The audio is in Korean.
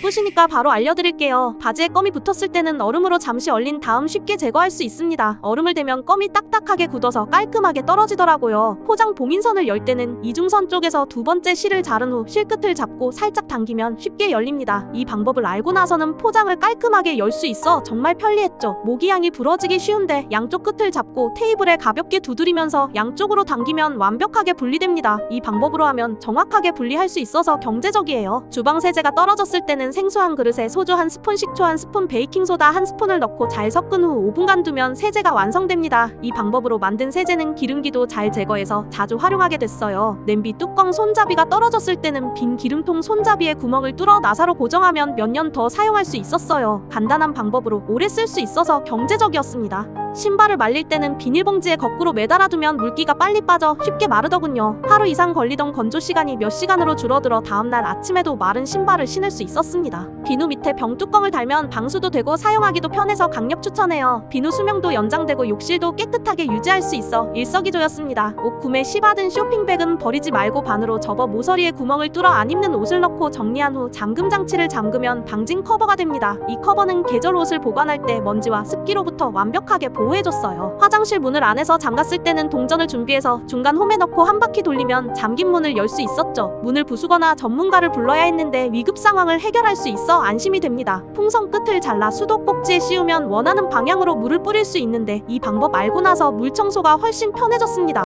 바쁘시니까 바로 알려드릴게요. 바지에 껌이 붙었을 때는 얼음으로 잠시 얼린 다음 쉽게 제거할 수 있습니다. 얼음을 대면 껌이 딱딱하게 굳어서 깔끔하게 떨어지더라고요. 포장 봉인선을 열 때는 이중선 쪽에서 두 번째 실을 자른 후 실 끝을 잡고 살짝 당기면 쉽게 열립니다. 이 방법을 알고 나서는 포장을 깔끔하게 열 수 있어 정말 편리했죠. 모기향이 부러지기 쉬운데 양쪽 끝을 잡고 테이블에 가볍게 두드리면서 양쪽으로 당기면 완벽하게 분리됩니다. 이 방법으로 하면 정확하게 분리할 수 있어서 경제적이에요. 주방 세제가 떨어졌을 때는 생수 한 그릇에 소주 한 스푼, 식초 한 스푼, 베이킹소다 한 스푼을 넣고 잘 섞은 후 5분간 두면 세제가 완성됩니다. 이 방법으로 만든 세제는 기름기도 잘 제거해서 자주 활용하게 됐어요. 냄비 뚜껑 손잡이가 떨어졌을 때는 빈 기름통 손잡이에 구멍을 뚫어 나사로 고정하면 몇 년 더 사용할 수 있었어요. 간단한 방법으로 오래 쓸 수 있어서 경제적이었습니다. 신발을 말릴 때는 비닐봉지에 거꾸로 매달아두면 물기가 빨리 빠져 쉽게 마르더군요. 하루 이상 걸리던 건조 시간이 몇 시간으로 줄어들어 다음날 아침에도 마른 신발을 신을 수 있었습니다. 비누 밑에 병뚜껑을 달면 방수도 되고 사용하기도 편해서 강력 추천해요. 비누 수명도 연장되고 욕실도 깨끗하게 유지할 수 있어 일석이조였습니다. 옷 구매 시 받은 쇼핑백은 버리지 말고 반으로 접어 모서리에 구멍을 뚫어 안 입는 옷을 넣고 정리한 후 잠금 장치를 잠그면 방진 커버가 됩니다. 이 커버는 계절 옷을 보관할 때 먼지와 습기로부터 완벽하게 보호 해줬어요. 화장실 문을 안에서 잠갔을 때는 동전을 준비해서 중간 홈에 넣고 한 바퀴 돌리면 잠긴 문을 열 수 있었죠. 문을 부수거나 전문가를 불러야 했는데 위급 상황을 해결할 수 있어 안심이 됩니다. 풍선 끝을 잘라 수도 꼭지에 씌우면 원하는 방향으로 물을 뿌릴 수 있는데 이 방법 알고 나서 물 청소가 훨씬 편해졌습니다.